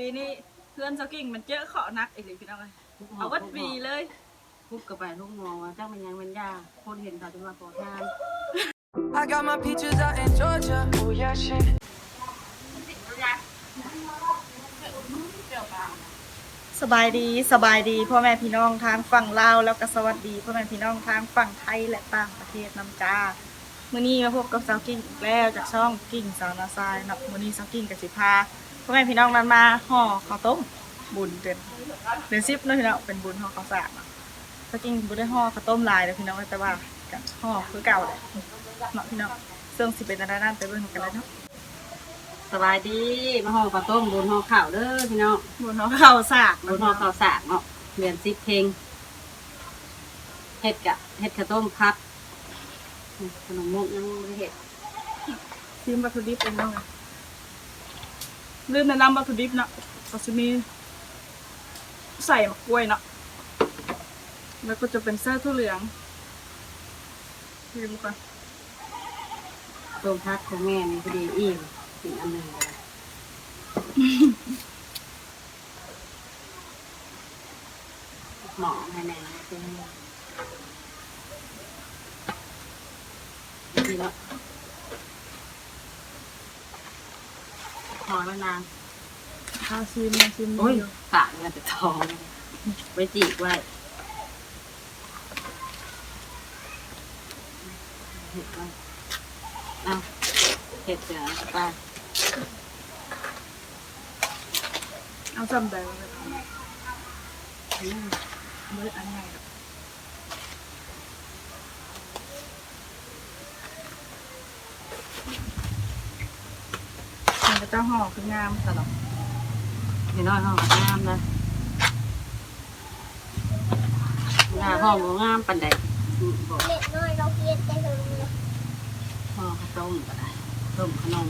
ปีนี้เพื่อนสกิ้งมันเจอขอนักอีกเลยพี่น้องเลยเอาวัดปีเลยคุบกับไปลูกมองว่าจ้างมันยังมันยากคนเห็นเขาจะมาขอทาน I got my peaches out in Georgia. Oh yeah, shit. สบายดีสบายดีพ่อแม่พี่น้องทางฝั่งลาวแล้วก็สวัสดีพ่อแม่พี่น้องทางฝั่งไทยและต่างประเทศน้ำจ้ามื้อนี้มาพบกับสาวกิ้งอีกแล้วจากช่องกิ้งสาวนาซายเนาะมื้อนี้สาวกิ้งกับสิพา พ่อแม่พี่น้องนั้นมาห่อข้าวต้มบุญเดือนเดือนสิบเนาะพี่น้องเป็นบุญห่อข้าวสารเนาะสาวกิ้งบ่ได้ห่อข้าวต้มลายเด้อพี่น้องแต่ว่าก็ห่อคือเก่าแหละเนาะพี่น้องซึ่งสิเป็นอะไรนั่นไปเบิ่งกันเลยเนาะสบายดีมาห่อข้าวต้มบนห่อข้าวเด้อพี่น้องบุญห่อข้าวสากบนห่อข้าวสากเนาะเรียนซิปเพลงเห็ดกะเห็ดข้าวต้มพัดขนมมุกยังไม่ได้เห็ดซิมวัตถุดิบเป็นยังไง ลืมแนะนำวัตถุดิบเนาะก็จะมีใส่มะกล้วยเนาะแล้วก็จะเป็นเส้นทุเหลืองลืมก่อนต้มพัดของแม่นี่พอดีอิ่มอีกอันหนึ่งเลยหมอให้แม่นะเป็นดีแล้ว หอมแล้วนานข้าวซิมมาซิมโอ้ยอยู่ปากมันจะท้องไว้จีกไว้เห็ดไว้เอาเห็ดเสือไปเอาจำได้ว่าแบบนี้อืมไม่ได้อันใหญ่ หรอกมันก็จะห่อคืองามตลอดนี่น้อยห้องงามนะงาห้องบ่งามปันใดอืมบอกเล็กน้อยเราเพียนแต่เราเลยห่อข้าวต้มก็ได้ต้มขนม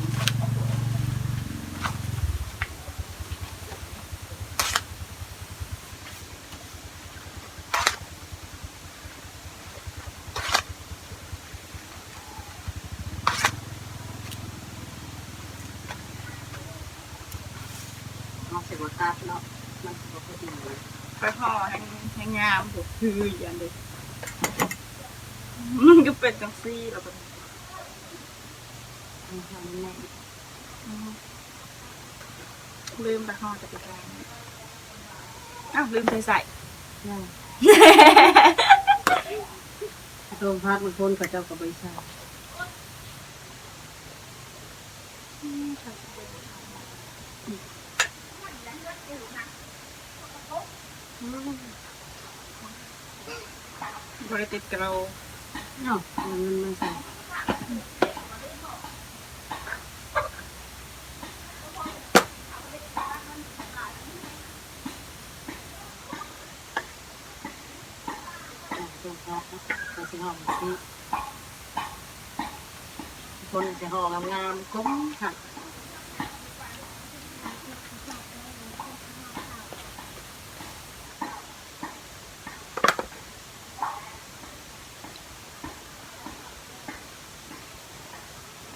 เอาใส่หัวตาเนาะมันก็พอดีเลยไปห่อแห้งแห้งงามถูกคืออย่างเดียวมันก็เป็นจังซี่แล้วก็มันทำแน่ลืมไปห่อจักรยานอ้าวลืมใส่ใส่ได้โรงพักบางคนเขาเจ้าก็บริษัท บริติดกระโหลกเนาะมันมันมันใส่โรงพักเนาะเขาสิห่อมาสิคนจะห่องามๆกุ้มค่ะ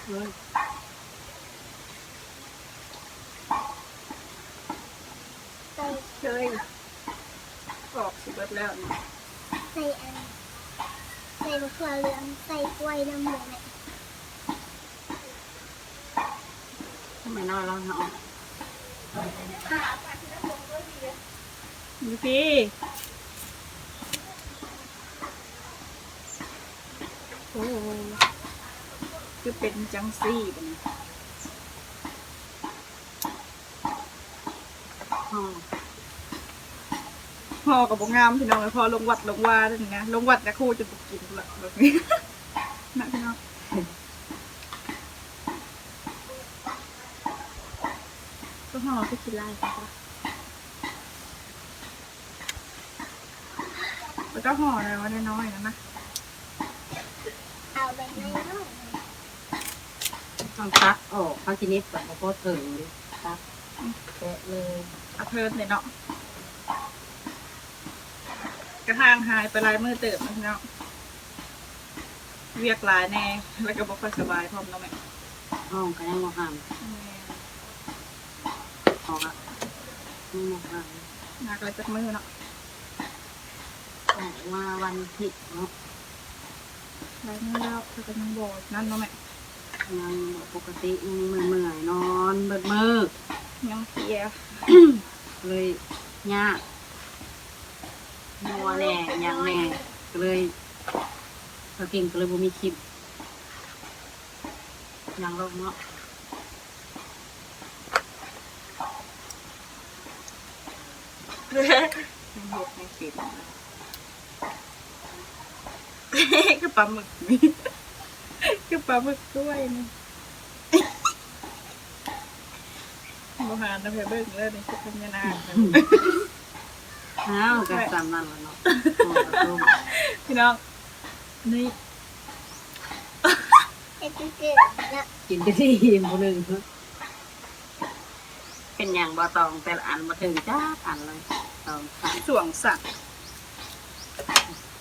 เฮ้ย ใส่ เคยออกสิเบิดแล้วนี่ ใส่อันใส่มะเขือเหลืองใส่กล้วยน้ำเหลืองเนี่ย ทำไมน้อยเราเหรอ ดูพี่โอ้คือเป็นจังซี่เป็นห่อห่อกับบงงามพี่น้องเลยพอลงวัดลงวาได้นะลงวัดนะคู่จะบุกกินละแบบนี้ นะพี่น้อง ก็ห่อก็กินไล่ค่ะแล้วก็ห่ออะไรวะน้อยๆนะนะเอาแบบน้อยต้องตักออกพักชนิดแบบโคตรถึงดิตักแกะเลยเอาเพิ่มเลยเนาะกระทางหายไปลายมือเติบนะพี่น้องเวียกหลายแน่ แล้วก็บ่ค่อยสบายพร้อมเนาะแม่ห้องก็ยังบ่ห่างแม่ ออกอะมีหมกอะไรหนักเลยจากมือเนาะออกมาวันผิดเนาะได้มือแล้วเธอก็ยังบอกนั่นเนาะแม่ยังปกติยังเมื่อยๆนอนเบิดมือยังเพลียเลยยากมัวแน่ยังแน่ก็เลยพอเก่งก็เลยบ่มีคลิปยังลงเนาะ ยังบวกยังปิดก็ปลาหมึกนี่ก็ปลาหมึกด้วยนี่โมหานนะเพื่อเบิ่งเลยนี่คือเป็นยานาคอ้าวกันสามนั่นแล้วเนาะโอ้กระต้มพี่น้องนี่เอ็ดเกิดแล้วกินได้ที่บ่หนึ่งเนาะเป็นอย่างบ่ตองแต่ละอันบ่ถึงจ้าอันเลย ตองสามสวงสัก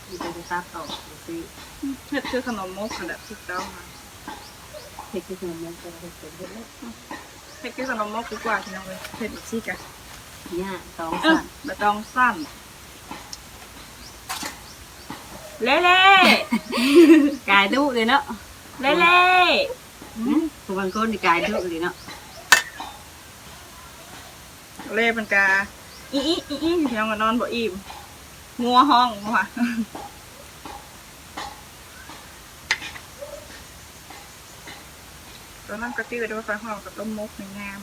มีแต่จะตัดต่อซื้อเฮ็ดคือขนมมกขนาดถูกต้องมาเฮ็ดที่ขนมมันจะเฮ็ดเป็นเฮ็ดแล้วเฮ็ดคือขนมมกดีกว่าพี่น้องเลยเฮ็ดอีกสิกะเนี่ยตองเออสั่นใบตองสั้นเล่เล่กายดุเลยเนาะเล่เล่ผู้บางคนนี่กายดุเลยเนาะเล่เป็นกา อีอีอีอีพี่น้องก็นอนบ่อิ่มงัวห้องว่ะตอนนั้นก็ตื้อด้วยไฟห้องกับต้มมกในงาม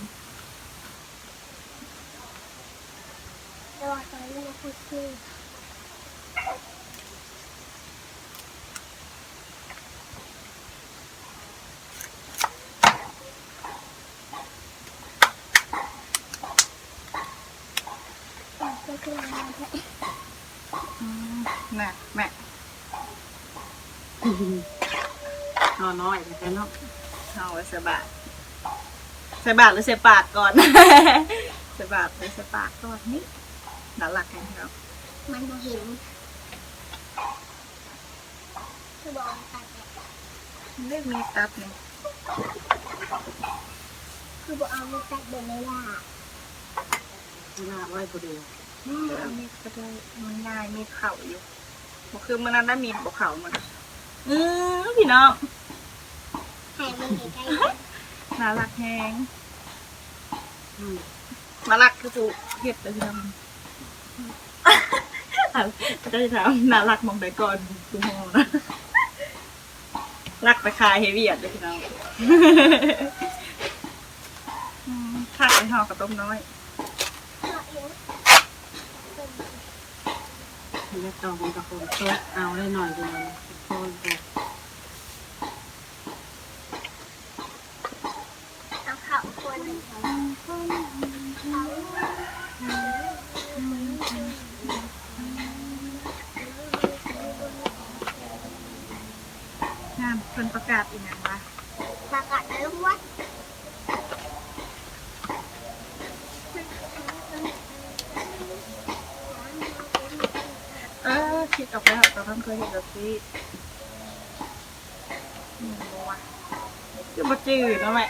แต่ว่าตอนนี้เราพูดชื่อก็คือมาแค่ อื มน่ะแม่นอนน้อยแต่เนาะเอาไว้ใส่บาตรใส่บาตรหรือใส่ปากก่อนใส่บาตรหรือใส่ปากก่อนนี่น่ารักแค่ครับมันบ่เห็นคือบอกตัดเนี่ยเรียกมีตับนี่คือบอกเอามาตัดเดินไม่ล่ะเวลาไว้ผู้เดียวอืมอันนี้ก็ได้มันง่ายมีเข่าอยู่ บ่คือเมื่อนั้นได้มีบ่เข่ามันอือพี่น้องให้มันใกล้ๆกันน่ารักแฮงอืมน่ารักคือผู้เฮ็ดเลยพี่น้องก็จะถามน่ารักมองใดก่อนดูมองนะรักไปคายเฮเวียดเลยพี่น้องอืมข้าวไอ้ห่อกับต้มน้อย มีแต่ตองกับคนโต๊ะเอาได้หน่อยเดียวโคนโตเอาข้าวคนหนึ่งเขางานเพิ่นประกาศอีกอย่างว่าประกาศในลูกวัด เออ คิดออกไปหาตอนนั้นเคยเห็นแบบนี้อืมว่ะจะมาจืดนะแม่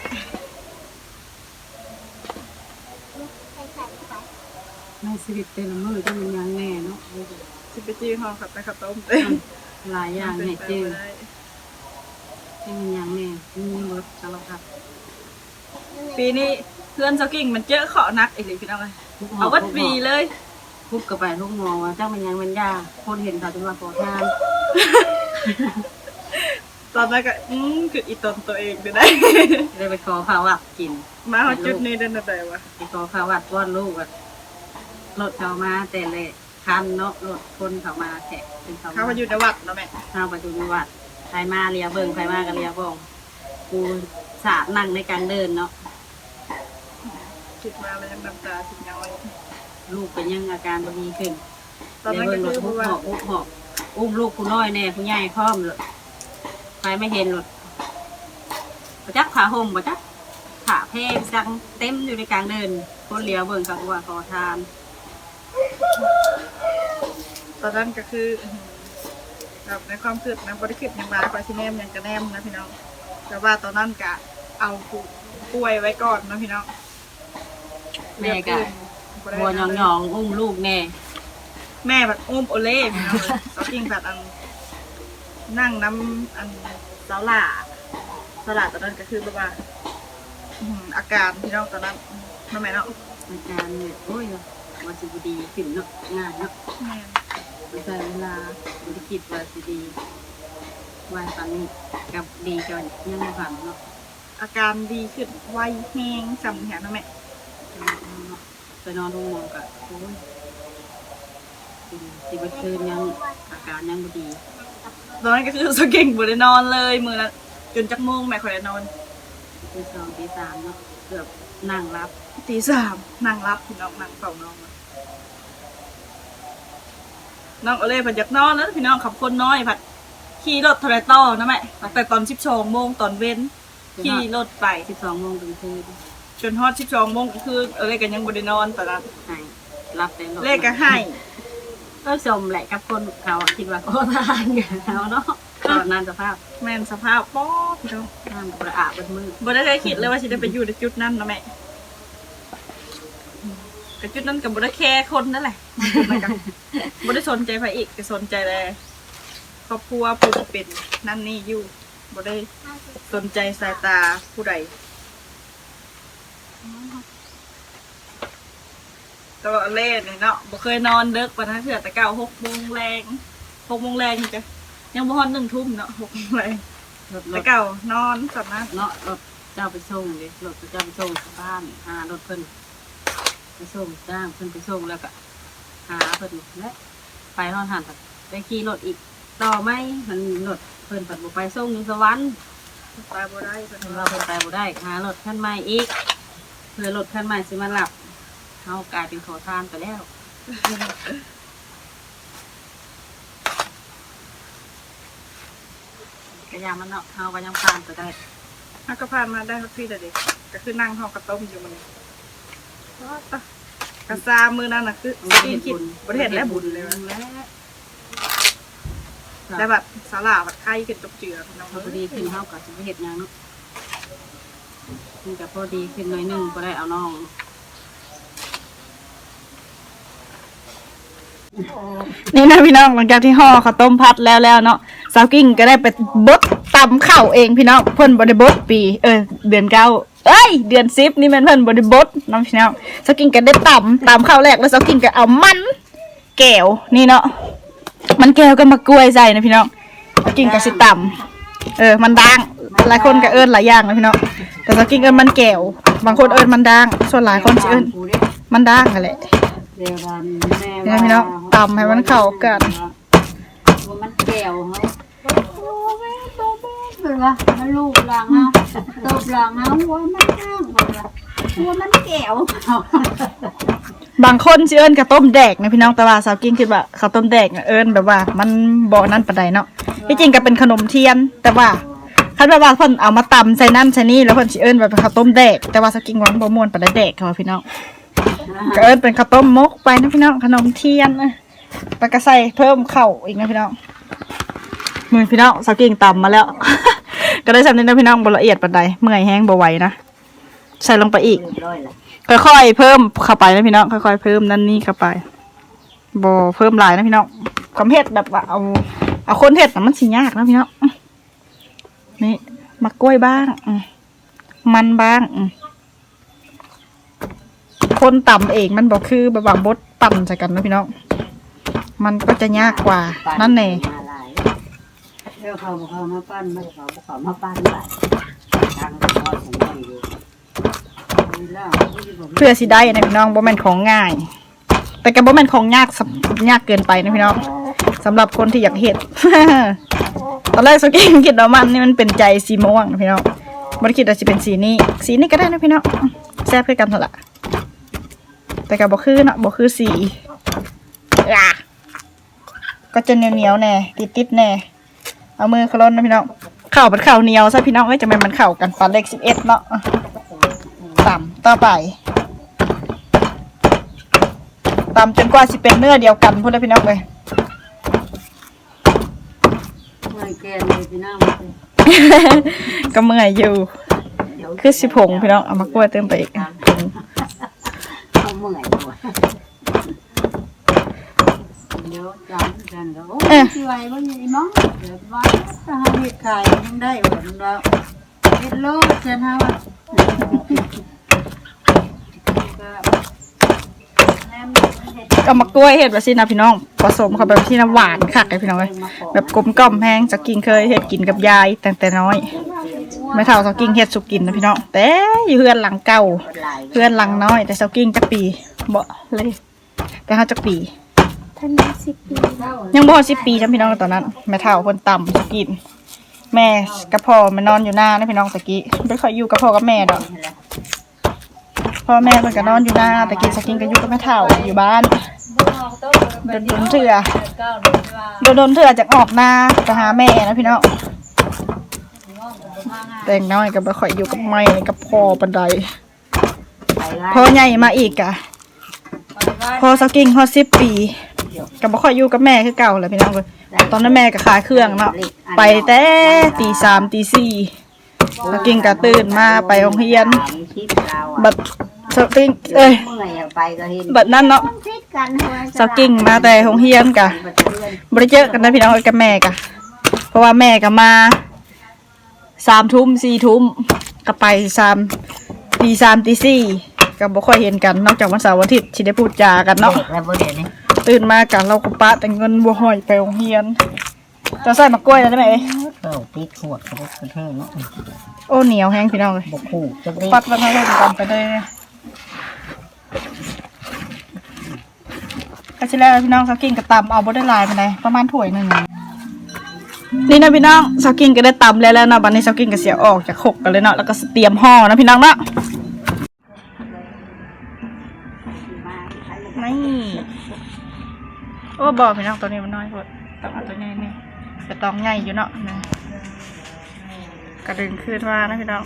ใส่ใส่ไปในชีวิตแต่ละมื้อก็มันยังแน่เนาะสิไปจืดห่อขับไปขับต้มเต็มหลายอย่างให้เจอให้มันยังแน่มีรถสารพัดปีนี้เพื่อนเจ้ากิ่งมันเจอขอนักอีกเลยพี่น้องเลยเอาวัดปีเลย คุบกับไปลูกมองว่าเจ้ามันยังมันยากคนเห็นเขาจะมาขอทานตอนนั้นก็อืมคืออีตนตัวเองเดี๋ยวได้ เลยไปขอข้าววัดกิน มาเอาจุดนี้ได้นะแต่วะไปขอข้าววัดป้อนลูกอะรถเขามาแต่เลยคันเนาะรถคนเขามาแขกเป็นเขาเขามาอยู่ในวัดเนาะแม่เข้าประตูนิวัดใครมาเรียเบิ่งใครมาก็เรียบ่งกูสาดนั่งในกลางเดินเนาะคิดมาแล้วยังน้ำตาสิย้อย ลูกเป็นยังอาการบ่ดีขึ้นตอนเรียนั้นก็เบิ่งรคือถเพหุราะบว่าหอบหุบหอบอุ้มลูกผู้น้อยแน่ผู้ใหญ่พร้อมเลยใครไม่เห็นรถบ่จักผ้าห่มบ่จักผ้าเพงสังเต็มอยู่ในกลางเดินคนเลียวเบิ่งเขาก็ว่าขอทาน ตอนนั้นก็คืออื้อหือแบบในความคิดนะบริคิดยังมาไปที่แนมยังกระแนมนะพี่น้อง แต่ว่าตอนนั้นกะเอาผู้ป่วยไว้ก่อนนะพี่น้องแม่ก็ บ่ได้บัวหยองหยองๆอุ้มลูกแน่แม่แบบอุ้มโอเล่พี่น้องสาวกิ้งแบบอันนั่งน้ำอันสาวหล่าสาวหล่าตอนนั้นก็คือแบบว่าอื้อหืออาการพี่น้องตอนนั้นทำไมเนาะอาจารย์เนี่ยโอ้ยว่าสิบดีขึ้นเนาะงานเนาะแม่ไม่ใช่เวลาบริคิดว่าสิดีวันตอนนี้กับดีจนยังไม่ผ่านเนาะอาการดีขึ้นไวแห้งจำแหนนะแม่ ไปนอนโรงพยาบาลกับโอ้ยสิบคืนยังอาการยังไม่ดีตอนนั้นก็คือสาวกิ้งบ่ได้นอนเลยมือนั้นจนจักโมงแม่คอยได้นอนตีสองตีสามเนาะเกือบนั่งรับตีสามนั่งรับพี่น้องนั่งเฝ้าน้องอะน้องโอเล่ผัดอยากนอนแล้วพี่น้องขับคนน้อยผัดขี่รถโทรต่อนะแม่ตั้งแต่ตอนสิบสองโมงตอนเว้นขี่รถไปสิบสองโมงถึงคืน จนฮอดสิบสองโมงก็คือเออเลขกันยังบ่ได้นอนตอนนั้นให้รับแต่รถเลขก็ให้ก็ชมแหละกับคนเขาคิดว่าโอ้ทานกันแล้วเนาะตอนนั้นสภาพแม่นสภาพป๊อดพี่น้องน้ำกระอาบเป็นมือบ่ได้เคยคิดเลยว่าสิได้ไปอยู่ในจุดนั้นนะแม่แต่จุดนั้นก็บ่ได้แค่คนนั่นแหละมันก็บ่ได้สนใจไผอีกก็สนใจแต่ครอบครัวผู้ที่เป็นนั่นนี่อยู่บ่ได้สนใจสายตาผู้ใด ตัวเล่เนี่ยเนาะบ่เคยนอนเดึกปานนั้นเถื่อแต่เก้าหกโมงแรงหกโมงแรงนี่จ้ะยังบ่ฮอดหนึ่งทุ่มเนาะหกโมงแรงรถรแต่ถเก่านอนสับนะเนาะรถเจ้าไปส่งเลยรถเจ้าไปส่งที่บ้านหารถเพิ่นไปส่งจ้างเพิ่นไปส่งแล้วก็หาเพิ่นและไปรอดหันไปขี่รถอีก ต่อไหมมันรถเพิ่นปัดบุไปส่งอยู่สวรรค์ไปบ่ได้เพิ่นเพิ่นว่าว่าเพิ่นไปบ่ได้หารถคันใหม่อีกเพื่อรถคันใหม่สิมาหลับ เฮากลายเป็นขอทานไปแล้วก็ยามันเนาะเฮาก็ยังผ่านไปได้ถ้าก็ผ่านมาได้ทุกที่แต่เด็กก็คือนั่งห้องกระต้มอยู่มันกระซามือนั่นน่ะคือกินคิดประเทศและบุญเลยว่ะและแต่แบบสาลาบัดไข่ขึ้นตกเจือพี่น้องพอดีขึ้นเฮาก็สิไปเฮ็ดหยังเนาะมันก็พอดีขึ้นหน่อยหนึงบ่ได้เอาน้อง นี่นะพี่น้องหลังจากที่ห่อข้าวต้มพัดแล้วแล้วเนาะสาวกิ้งก็ได้ไปบดตำข้าวเองพี่น้องเพิ่นบ่ได้บดปี เออเดือนเก้าเอ้ยเดือนสิบนี่มันเพิ่นบ่ได้บดน้องพี่น้องสาวกิ้งก็ได้ตำตำข้าวแรกแล้วสาวกิ้งก็เอามัน แก้วนี่เนาะมันแก้วก็มากล้วยใส่นะพี่น้องสกิ้งก็สิตำเออมันด่างหลายคนก็เอิ้นหลายอย่างนะพี่น้องแต่สาวกิ้งเอิ้นมันแก้วบางคนเอิ้นมันด่างส่วนหลายคนเอิ้นมันด่างนั่นแหละ เดี๋ยววันแม่เนี่ยพี่น้องตำให้มันเข้ากัน ว่ามันแก้วเฮาโอ้แม่โตแม่เพิ่นว่ามันลูกหลังเฮาตบหลังเฮาว่ามันแห้งเพิ่นว่าว่ามันแก้วบางคนสิเอิ้นข้าวต้มแดกนะพี่น้องแต่ว่าสาวกิ้งคิดว่าข้าวต้มแดกน่ะเอิ้นแบบว่า มันบ่นั่นปานใดเนาะที่จริงก็เป็นขนมเทียน แต่ว่าคันแบบว่าเพิ่นเอามาตำใส่นั่นใส่นี่แล้วเพิ่นสิเอิ้นว่าเป็นข้าวต้มแดกแต่ว่าสาวกิ้งว่ามันบ่ม่วนปานใดแดกค่ะพี่น้อง ก็เอิ้นเป็นข้าวต้มมกไปนะพี่น้องขนมเทียนนะแล้วก็ใส่เพิ่มเข้าอีกนะพี่น้องมือพี่น้องสาวกิ้งต่ำมาแล้ว ก็ได้สำเร็จนะพี่น้องบละเอียดปานใดเมื่อยแห้งบ่ไหวนะใส่ลงไปอีก ค่อยๆเพิ่มเข้าไปนะพี่น้องค่อยๆเพิ่มนั่นนี่เข้าไปบอเพิ่มหลายนะพี่น้องความเผ็ดแบบว่าเอาเอาคนเผ็ดนะมันสิยากนะพี่น้องนี่มักล้วยบ้าง มันบ้างอื คนต่ำเองมันบอกคือแบบว่าบดปั่นใส่กันนะพี่น้อง มันก็จะยากกว่า นั่นเองเดี๋ยวเขาบอกเขามาปั้นมาเขาเขามาปั้นไปทางทอดของมันอยู่นี่แล้วเพื่อสิได้นะพี่น้องบ่แม่นของง่าย แต่ก็บ่แม่นของยากสำยากเกินไปนะพี่น้องสำหรับคนที่อยากเห็ดตอนแรกสกินคิดว่ามันนี่มันเป็นใจสีม่วงนะพี่น้องบ่ได้คิดว่าสิเป็นสีนี้ สีนี้ก็ได้นะพี่น้องแซ่บคือกันเท่าละ แต่ก็บ่คือเนาะบ่คือสีอะก็จะเหนียวๆแน่ติดๆแน่เอามือคล้นนะพี่น้องเข่าเป็นเข่าเหนียวซะพี่น้องเอ้ยจะแม่นมันเข่ากันปันเลข11เนาะต่ำต่อไปต่ำจนกว่าสิเป็นเนื้อเดียวกันพุ่นนะพี่น้องเลยไม่แก่เลยพี่น้องก็เมื่อยอยู่ คือสิผงพี่น้องเอามากล้วยเติมไปอีกผง เอามเมื่อยตัวเดี๋ยวจำกันก็โอ้เอ๊ะยที่ไว้บ่ยังอีน้องเดี๋ยวว่าถ้าหาเฮ็ดขายยังได้บ่เราเฮ็ดโลดจันฮะว่าก็แนมเฮ็ดก็มากล้วยเห็ดแบบสินะพี่น้อง ผสมเข้าแบบที่น้ำหวานคักเลยพี่น้องเลยแบบกลมกล่อมแห้งสกินเคยเห็ดกินกับยายแต่แต่น้อย ไม่เท่าสกินเห็ดสุกินนะพี่น้องแต่อยู่เพื่อนหลังเก่าหลายเพื่อนหลังน้อย แต่สกินจักปีบ่เลยแต่เขาจักปีท่านได้สิบปียังบ่สิบปีจ้ะพี่น้องตอนนั้นแม่เท่าคนต่ำสกิน แม่กับพ่อมานอนอยู่หน้านะพี่น้องตะกี้ไม่ค่อยอยู่กับพ่อกับแม่ดอกพ่อแม่มันก็นอนอยู่หน้าตะกี้สกินก็อยู่กับแม่เท่าอยู่บ้านโดนโดนเถื่อโดนโดนเถื่อจากออกหน้าไปหาแม่นะพี่น้อง แต่งน้อยก็ไม่ค่อยอยู่กับแม่กับพ่อปันใดไปไล่พ่อใหญ่มาอีกอะพอสกินฮอดสิบปีก็บ่ค่อยอยู่กับแม่คือเก่าแหละพี่น้องเว้ยตอนนั้นแม่ก็ขายเครื่องเนาะไปแต่ตีสามตีสี่สกินก็ตื่นมาไปโรงเรียนสามชิปเราอะบัดสกินเอ้ยเมื่อยอะไปก็เห็นบัดนั้นเนาะพิดกันหัวสกินมาแต่โรงเรียนกะบัดเพื่อนบ่ได้เจอกันนะพี่น้องกับแม่กะเพราะว่าแม่ก็มา สามทุ่มสี่ทุ่มก็ไปสามตีสามตีสี่ก็บ่ค่อยเห็นกันนอกจากวันเสาร์วันอาทิตย์ที่ได้พูดจากันเนาะเด็กแล้วบ่เดี๋ยวนี้ตื่นมากันเราก็ปะแต่เงินบัวหอยไปโรงเรียนจะใส่มะกล้วยแล้วได้ไหมเออติดขวดก็บ่กระเทเนาะโอ้เหนียวแห้งพี่น้องเลยบ่คู่จักได้ปัดแล้วให้เรากันไปเลยก็ชิแล้วพี่น้องสาวกินกับตำเอาบ่ได้หลายไปไหนใดประมาณถ้วยหนึ่ง นี่นะพี่น้องสาวกินก็ได้ตำแล้วแล้วนะบัดนี้สาวกินก็เสียออกจากหกกันเลยเนาะแล้วก็เตรียมห่อนะพี่น้องเนาะนี่โอ้บอกพี่น้องตัวนี้มันน้อยกว่าต้องเอาตัวใหญ่นี่แต่ตองใหญ่อยู่เนาะนะกระดึงขึ้นมานะพี่น้อง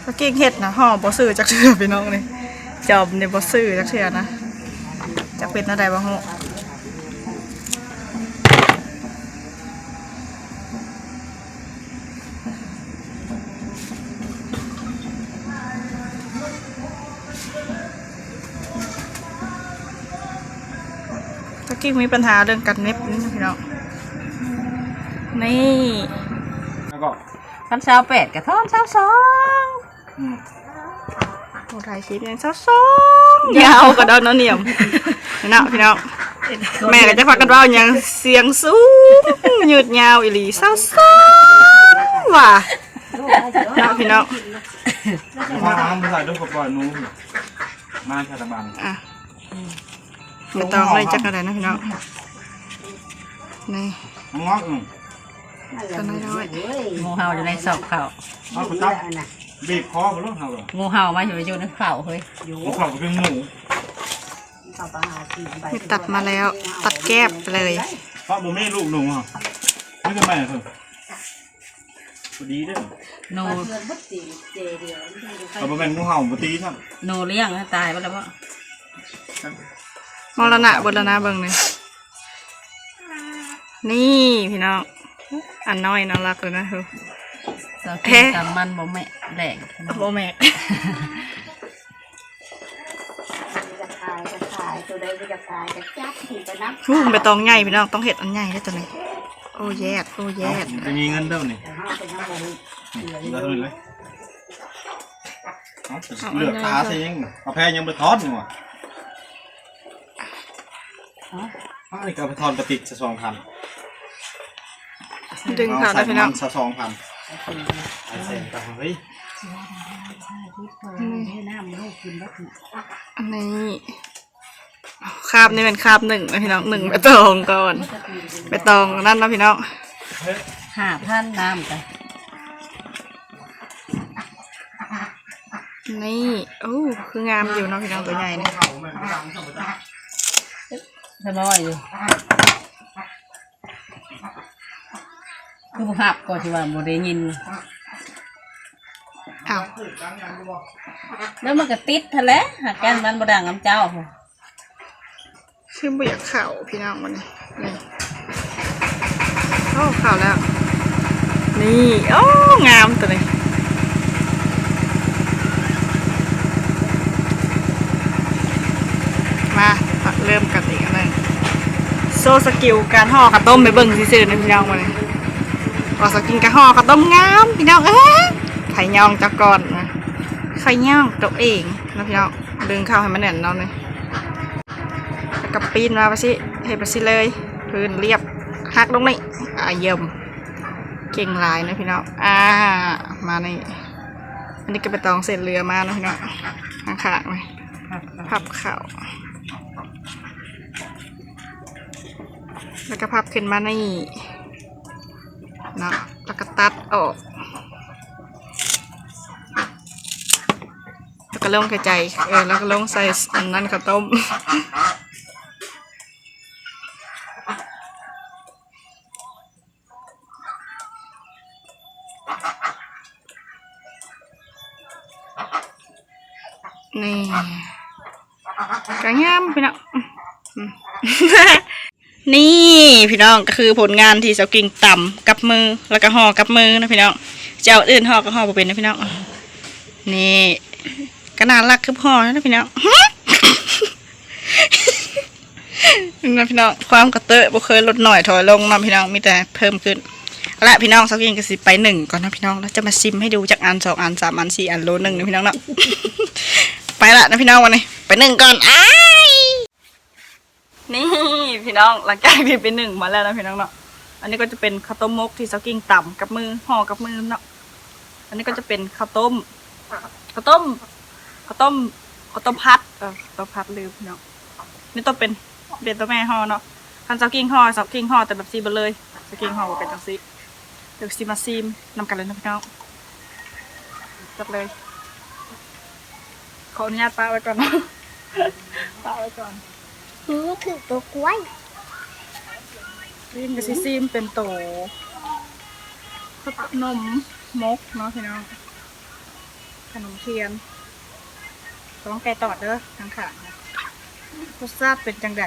เขาเก่งเห็ดนะห่อบ่ซื้อจักเทื่อพี่น้องเลยจอมในบ่ซื้อจักเทื่อนะจักเป็นอะไรบ้างฮู้เขาเก่งมีปัญหาเรื่องการเน็บนี่นะพี่น้องนี่แล้วก็คันเช้าแปดกระท่อมเช้าสองอืม โอ้ถ่ายคลิปยังเศร้าๆยาวกระดอนเนาะเหนียมพี่น้องพี่น้องแม่ก็จะพักกันว่าอย่างเสียงสูงยืดยาวอีหลีเศร้าๆว่ะเนาะพี่น้องมาเอามาใส่ด้วยกับปล่อยนู้นมาชาตะบันอะไม่ต้องเลยจักอะไรนะพี่น้องนี่ง้ออืมตัวน้อยเฮ้ยงูเห่าอยู่ในศอกเขาเอาไปจับ บีบคอไปลูกเขาเหรองูเห่ามาอยู่อยู่ในเข่าเฮ้ยหัวเข่าก็เป็นหมูเข้าไปหากินไปๆมีตัดมาแล้ว ตัดแก้บไปเลยเพราะบ่มีลูกหนูอะนี่ทำไมอะเธอพอดีเด้อโนเพื่อนบ่ตีเจเดียวเราบ่แม่นงูเห่าบ่ตีครับโนเลี้ยงนะตายไปแล้วพ่อมรณะบนนะเบิ่งเลยนี่พี่น้องอันน้อยน่ารักเลยนะคือ สาวกินกับมันบ่แม่แหลงโบแมกจะขายจะขายตัวใดก็จะขายจะจับที่ไปนับหูใบตองใหญ่พี่น้องต้องเห็ดอันใหญ่ได้อตัวนี้โอ้แยดโอ้แยดจะมีเงินเด้อนี่แต่ห้าเป็นห้าโมงนี่เราเลยเอาเลือกขาซะยังเอาแพ้ยังไปทอดอยู่อะอ้าวนี่ก็เอาไปทอดกระติกซะสองพันดึงเขานะพี่น้องซะสองพัน ไอ้เซ็นกันเฮ้ยให้น้ำลูกกินแล้วอันนี้คาบนี่เป็นคาบหนึ่งนะพี่น้องหนึ่งใบตองก่อนใบตองนั่นนะพี่น้องห้าพันน้ำไปนี่โอ้คืองามอยู่เนาะพี่น้องตัวใหญ่เนี่ยเรียบร้อยอยู่ คือบุหับก่อนที่ว่าบ่ได้ยิน อ้าวแล้วมันก็ติดทะเลหากแกันมันบ่ดังน้ำเจ้าพุ่นชื่อบ่อยากเข่าพี่น้องวันนี้นี่อ้เข้าแล้ว นี่โอ้งามตัวนี้มาเริ่มกันอีกอันหนึงโซสกิลการห่อข้าวต้มไปเบิ่งซื่อๆนะพี่น้องมาเลยว่าสกิลการห่อข้าวต้มงามพี่น้องเอ๊ะไข่ยองจักก่อนนะไข่ย่องตัวเองนะพี่น้องดึงเข้าให้มันแน่นเนาะเลยกับปีนมาไปสิเห็ดไปสิเลยพื้นเรียบหักลงนี่อ่าเยี่ยมเก่งลายนะพี่น้องอ่ามาในอันนี้ก็ไปตองเศษเรือมานะพี่น้องข้างๆเลยพับเข่าแล้วก็พับขึ้นมานี่ นะแล้วก็ตัดออกแล้วก็ลงกระจายเออแล้วก็ลงใส่อันนั้นข้าวต้ม พี่น้องก็คือผลงานที่สกิ่งต่ำกับมือแล้วก็ห่อกับมือนะพี่น้องเจ้าอื่นห่อก็ห่อบ่เป็นนะพี่น้องนี่ก็น่ารักคือห่อนะพี่น้องนะพี่น้องความกระเตอะบ่เคยลดหน่อยถอยลงมาพี่น้องมีแต่เพิ่มขึ้นเอาละพี่น้องสกิ่งก็สิไปหนึ่งก่อนนะพี่น้องแล้วจะมาซิมให้ดูจากอันสองอันสามอันสี่อันโลหนึ่งนะพี่น้องเนาะไปละนะพี่น้องวันนี้ไปหนึ่งก่อนอ้า นี่พี่น้องหลังจากที่ไปหนึ่งมาแล้วนะพี่น้องเนาะอันนี้ก็จะเป็นข้าวต้มมกที่เซากิ้งต่ำกับมือห่อกับมือเนาะอันนี้ก็จะเป็นข้าวต้มข้าวต้มข้าวต้มข้าวต้มพัดเออข้าวต้มพัดลืมพี่น้องนี่ต้องเป็นเป็นตัวแม่ห่อเนาะคันเซากิ้งห่อเซากิ้งห่อแต่แบบซีไปเลยเซากิ้งห่อเป็นจังซีเดี๋ยวซีมาซีมนำกันเลยนะพี่น้องจัดเลยขออนุญาตป้าไว้ก่อนป้าไว้ก่อน หือคือตัวกล้วยซีมกับซิซีมเป็นโตขนมมกเนาะพี่น้องขนมเทียนต้องไก่ตอดเด้อทางขางนะรสชาติเป็นจังได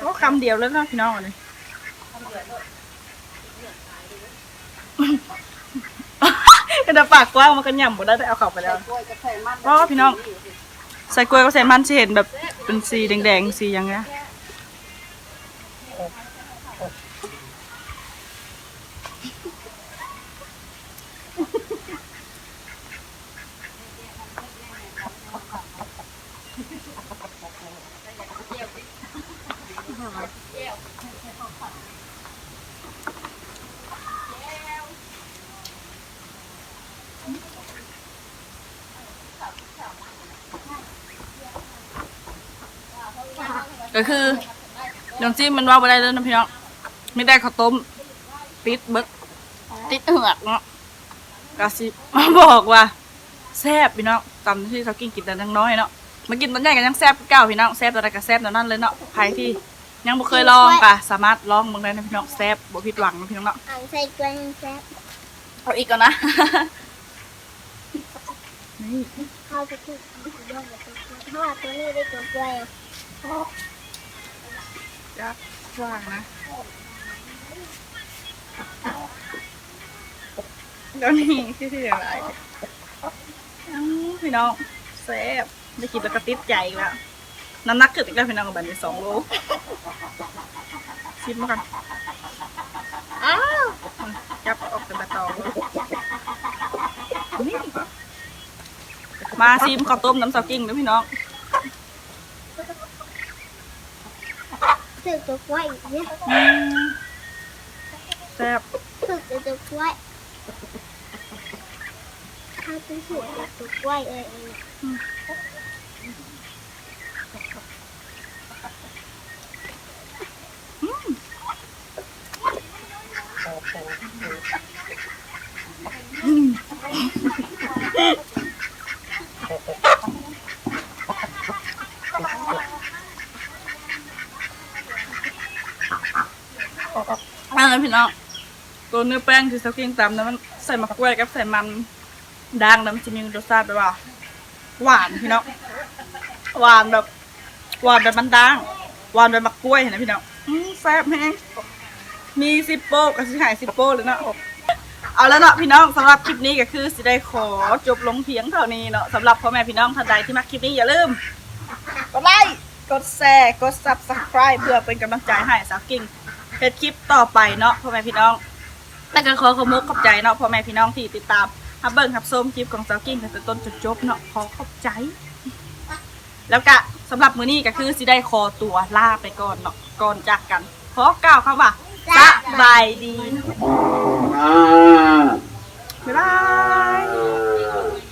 โอ้คำเดียวแล้วเนาะพี่น้องอันนี้กระดาษปากกว้างมันก็ย่ำหมดได้แต่เอาเข้าไปแล้วเพราะว่าพี่น้อง ใส่กล้วยก็ใส่มันสิเห็นแบบเป็นสีแดงๆสีอย่างเงี้ย คือน้ำจิ้มมันว่าไปได้เลยนะพี่น้องไม่ได้ข้าวต้ม ติดเบิกติดเหือกเนาะกาซิมาบอกว่าแซ่บพี่น้องตำที่เขากินกินแต่นังน้อยเนาะมากินตอนใหญ่กันยังแซ่บคือเก้าพี่น้องแซ่บตัวใดก็แซ่บตัวนั้นเลยเนาะใครที่ยังบ่เคยลองก็สามารถลองเบิ่งได้นะพี่น้องแซ่บบ่ผิดหวังนะพี่น้องเนาะอ่านใส่กล้วยแซ่บเอาอีกก่อนนะเข้าไปคือเรื่องกับตัวกล้วยเพราะว่าตัวนี้ได้ตัวกล้วยอะ ยักว่างนะเดี๋ยวนี้ที่ที่อะไรพี่น้องแซ่บได้กินแล้วก็ติดใจแล้วน้ำหนักขึ้นอีกแล้วพี่น้องกับบันนี้สองโลชิมมากันอ้าวจับออกจากใบตองนี่มาซิมข้าวต้มน้ำซอกิ้งนะพี่น้อง คือตัวกล้วยเนี่ยอืมแซ่บคือตัวกล้วยถ้าเป็นสูตรตัวกล้วยเอ้ยเอ้ย อันนั้นพี่น้อง ตัวเนื้อแป้งที่ซอกิ้งตำนั้นมันใส่มะกล้วยกับใส่มันด่างแล้วมันจะมีรสชาติแบบว่า หวานพี่น้องหวานแบบ หวานแบบมันด่าง หวานแบบมะกล้วยเห็นไหมพี่น้องอืมแซ่บแห้งมีสิบโป้ก็สิหายสิบโป้เลยเนาะเอาแล้วเนาะพี่น้องสำหรับคลิปนี้ก็คือสิได้ขอจบลงเพียงเท่านี้เนาะสำหรับพ่อแม่พี่น้องท่านใดที่มักคลิปนี้อย่าลืมกดไลค์กดแชร์กด subscribe เพื่อเป็นกำลังใจให้สาวกิ่งเฮ็ดคลิปต่อไปเนาะพ่อแม่พี่น้อง แต่ก็ขอขอบคุณขอบใจเนาะพ่อแม่พี่น้องที่ติดตามฮับเบิ้งฮับส้มคลิปของสาวกิ่งตั้งแต่ต้นจนจบเนาะขอขอบใจ แล้วก็สำหรับมื้อนี้ก็คือสิได้คอตัวลาไปก่อนเนาะก่อนจากกัน ขอกล่าวคำว่าสบายดีบ๊ายบาย